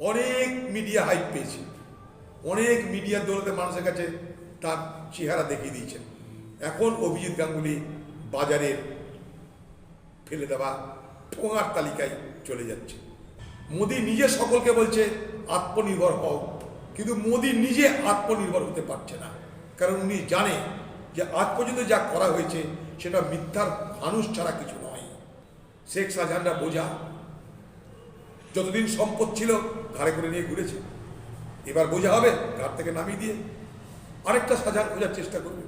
অনেক media hype পেয়েছে। অনেক মিডিয়ার দৌলতে মানুষের কাছে তার চেহারা দেখিয়ে দিয়েছেন এখন অভিজিৎ গাঙ্গুলি বাজারের ফেলে দেওয়া ঠোঙার তালিকায় চলে যাচ্ছে। মোদি নিজে সকলকে বলছে, আত্মনির্ভর হও। কিন্তু মোদি নিজে আত্মনির্ভর হতে পারছে না। কারণ উনি জানে যে আজ পর্যন্ত যা করা হয়েছে, সেটা মিথ্যার মানুষ ছাড়া কিছু নয়। শেখ শাহজাহানরা বোঝা, যতদিন সম্পদ ছিল ঘাড়ে করে নিয়ে ঘুরেছে। এবার বোঝা হবে, ঘাট থেকে নামিয়ে দিয়ে আরেকটা শাহজাহান খোঁজার চেষ্টা করবে।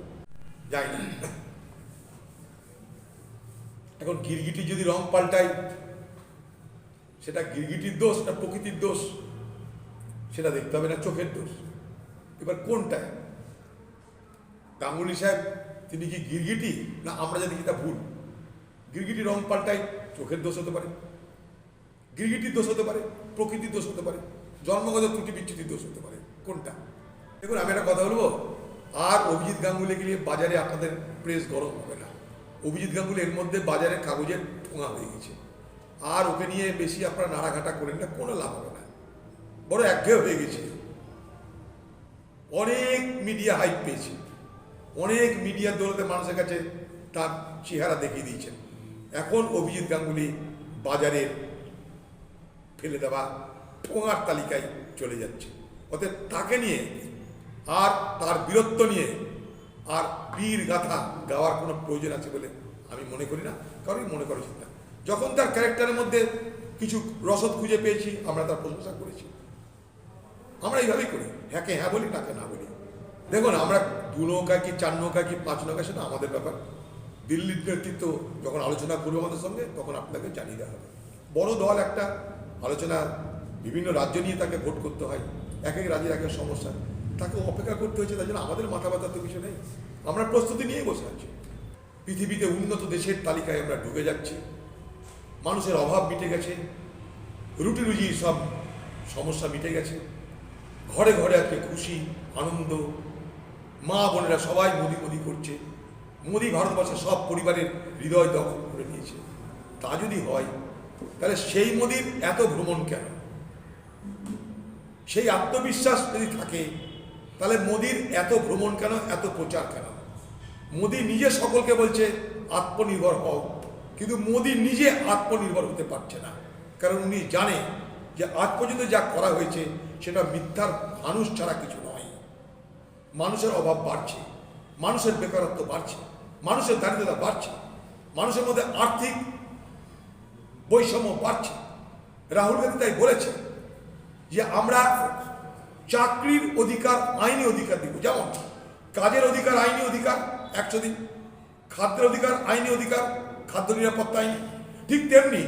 যাই না এখন গিরগিটি যদি রং পাল্টায় সেটা গিরগিটির দোষ না প্রকৃতির দোষ? সেটা দেখতে হবে না চোখের দোষ। এবার কোনটায় গাঙ্গুলি সাহেব, তিনি কি গিরগিটি? না, আমরা জানি কি তা ভুল। গিরগিটি রং পাল্টায় চোখের দোষ হতে পারে। গিরগিটির দোষ হতে পারে প্রকৃতির দোষ হতে পারে, জন্মগত ত্রুটি বিচ্যুতির দোষ হতে পারে। কোনটা? দেখুন, আমি একটা কথা বলব, আর অভিজিৎ গাঙ্গুলিকে নিয়ে বাজারে আপনাদের প্রেস গরম হবে না। অভিজিৎ গাঙ্গুলি এর মধ্যে বাজারে কাগজের ঠোঙা হয়ে গেছে। আর ওকে নিয়ে বেশি আপনারা নাড়াঘাটা করেন না, কোনো লাভ হবে না। বড় একঘেয়ে হয়ে গেছে। অনেক মিডিয়া হাইপ পেয়েছে। অনেক মিডিয়ার দৌলতে মানুষের কাছে তার চেহারা দেখিয়ে দিয়েছেন। এখন অভিজিৎ গাঙ্গুলি বাজারের ফেলে দেওয়া ঠোঙার তালিকায় চলে যাচ্ছে। অতএব তাকে নিয়ে আর তার বীরত্ব নিয়ে আর বীর গাথা গাওয়ার কোনো প্রয়োজন আছে বলে আমি মনে করি না কারণ মনে করা উচিত না। যখন তার ক্যারেক্টারের মধ্যে কিছু রসদ খুঁজে পেয়েছি, আমরা তার প্রশংসা করেছি। আমরা এইভাবেই করি, হ্যাঁকে হ্যাঁ বলি, তাকে না বলি। দেখুন, আমরা দু নৌকা কি, চার নৌকা কি, পাঁচ নৌকা, সেটা আমাদের ব্যাপার। দিল্লির নেতৃত্ব যখন আলোচনা করবে আমাদের সঙ্গে, তখন আপনাকে জানিয়ে দেওয়া হবে। বড় দল একটা আলোচনা বিভিন্ন রাজ্য নিয়ে তাকে ভোট করতে হয়। এক এক রাজ্যের এক এক সমস্যা। তাকে অপেক্ষা করতে হয়েছে, তার জন্য আমাদের মাথা ব্যথার তো কিছু নেই। আমরা প্রস্তুতি নিয়ে বসে আছি। পৃথিবীতে উন্নত দেশের তালিকায় আমরা ঢুকে যাচ্ছি। মানুষের অভাব মিটে গেছে। রুটি রুজি সব সমস্যা মিটে গেছে। ঘরে ঘরে আজকে খুশি, আনন্দ। মা বোনেরা সবাই মোদি মোদি করছে। মোদি ভারতবর্ষের সব পরিবারের হৃদয় দখল করে নিয়েছে। তা যদি হয় তাহলে সেই মোদির এত ভ্রমণ কেন? সেই আত্মবিশ্বাস যদি থাকে, তাহলে মোদির এত ভ্রমণ কেন, এত প্রচার কেন? মোদি নিজে সকলকে বলছে, আত্মনির্ভর হও। কিন্তু মোদি নিজে আত্মনির্ভর হতে পারছে না। কারণ উনি জানে যে আজ পর্যন্ত যা করা হয়েছে, সেটা মিথ্যার মানুষ ছাড়া কিছু নয়। মানুষের অভাব বাড়ছে, মানুষের বেকারত্ব বাড়ছে, মানুষের দারিদ্রতা বাড়ছে, মানুষের মধ্যে আর্থিক বৈষম্য বাড়ছে। রাহুল গান্ধী তাই বলেছে যে আমরা চাকরির অধিকার, আইনি অধিকার দিব। যেমন কাজের অধিকার, আইনি অধিকার, একশো দিন। খাদ্যের অধিকার, আইনি অধিকার, খাদ্য নিরাপত্তা আইনি। ঠিক তেমনি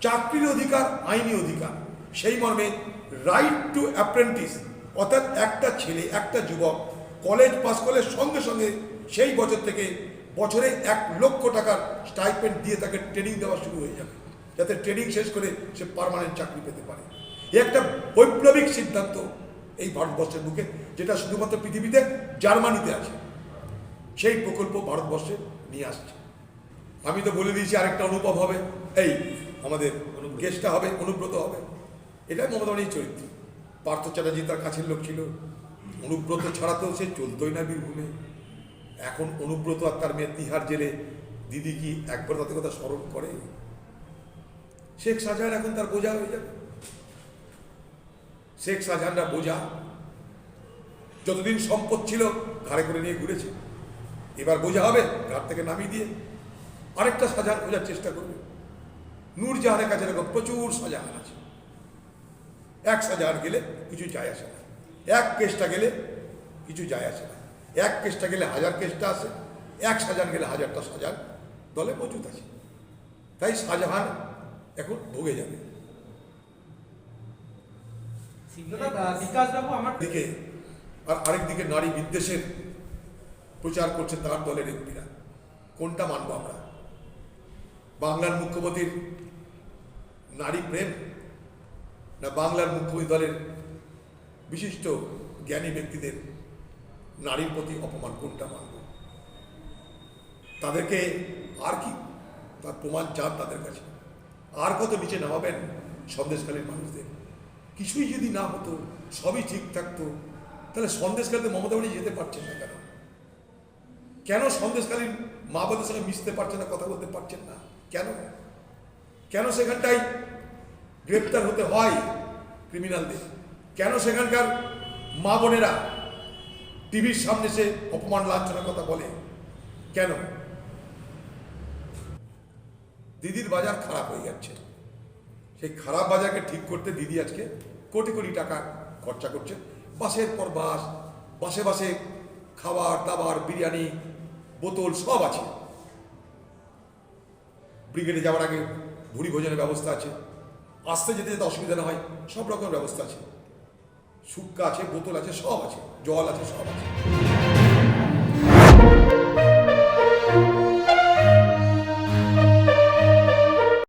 চাকরির অধিকার, আইনি অধিকার। সেই মর্মে রাইট টু অ্যাপ্রেন্টিস অর্থাৎ একটা ছেলে, একটা যুবক কলেজ পাস করলে সঙ্গে সঙ্গে সেই বছর থেকে বছরে এক লক্ষ টাকার স্টাইপেন্ড দিয়ে তাকে ট্রেনিং দেওয়া শুরু হয়ে যাবে। যাতে ট্রেনিং শেষ করে সে পার্মানেন্ট চাকরি পেতে পারে। এ একটা বৈপ্লবিক সিদ্ধান্ত এই ভারতবর্ষের বুকে, যেটা শুধুমাত্র পৃথিবীতে জার্মানিতে আছে। সেই প্রকল্প ভারতবর্ষে নিয়ে আসছে। আমি তো বলে দিয়েছি আরেকটা অনুভব হবে। এই আমাদের গেস্টটা হবে, অনুব্রত হবে। এটাই মমতা চরিত্র। পার্থ চ্যাটার্জি তার কাছের লোক ছিল। অনুব্রত ছাড়া তো সে চলতোই না বীরভূমে। এখন অনুব্রত আর তার মেয়ে তিহার জেলে দিদি কি একবার তাদের কথা স্মরণ করে? শেখ শাহজাহান এখন তার বোঝা হয়ে যাবে। শেখ শাহজাহানরা বোঝা যতদিন সম্পদ ছিল ঘাড়ে করে নিয়ে ঘুরেছে, এবার বোঝা হবে ঘাট থেকে নামিয়ে দিয়ে আরেকটা শাহজাহান খোঁজার চেষ্টা করবে। নূরজাহানের কাছে এরকম প্রচুর শাহজাহান আছে। এক শাহজাহান গেলে কিছু যায় আসে না। এক কেসটা গেলে কিছু যায় আসে না। এক কেসটা গেলে হাজার কেসটা আসে এক শাহজাহান গেলে হাজারটা শাহজাহান দলে মজুদ আছে। তাই শাহজাহান এখন ভোগে যাবে। দিকে আর আরেক দিকে নারী বিদ্বেষের প্রচার করছে তার দলের এমপিরা। কোনটা মানব আমরা? বাংলার মুখ্যমন্ত্রীর নারী প্রেম না বাংলার মুখ্যমন্ত্রী দলের বিশিষ্ট জ্ঞানী ব্যক্তিদের নারীর প্রতি অপমান কোনটা মানব? তাদেরকে আর কি? তার প্রমাণ চান তাদের কাছে। আর কত নিচে নামাবেন সন্দেশকালীন মানুষদের? কিছুই যদি না হতো, সবই ঠিক থাকতো। তাহলে সন্দেশকালীতে মমতা বাড়ি যেতে পারছেন না কেন? কেন সন্দেশকালীন মা বোনদের সঙ্গে মিশতে পারছেন না, কথা বলতে পারছেন না? কেন? কেন সেখানটাই গ্রেপ্তার হতে হয় ক্রিমিনালদের? কেন সেখানকার মা বোনেরা টিভির সামনে সে অপমান লাঞ্ছনার কথা বলে, কেন? দিদির বাজার খারাপ হয়ে যাচ্ছে। সেই খারাপ বাজারকে ঠিক করতে দিদি আজকে কোটি কোটি টাকা খরচা করছে। বাসের পর বাস, বাসে বাসে খাবার, দাবার, বিরিয়ানি, বোতল সব আছে। ব্রিগেডে যাওয়ার আগে ভুড়ি ভোজনের ব্যবস্থা আছে। আসতে যেতে যেতে অসুবিধা না হয়, সব রকম ব্যবস্থা আছে। শুক্কা আছে বোতল আছে সব আছে জল আছে সব আছে।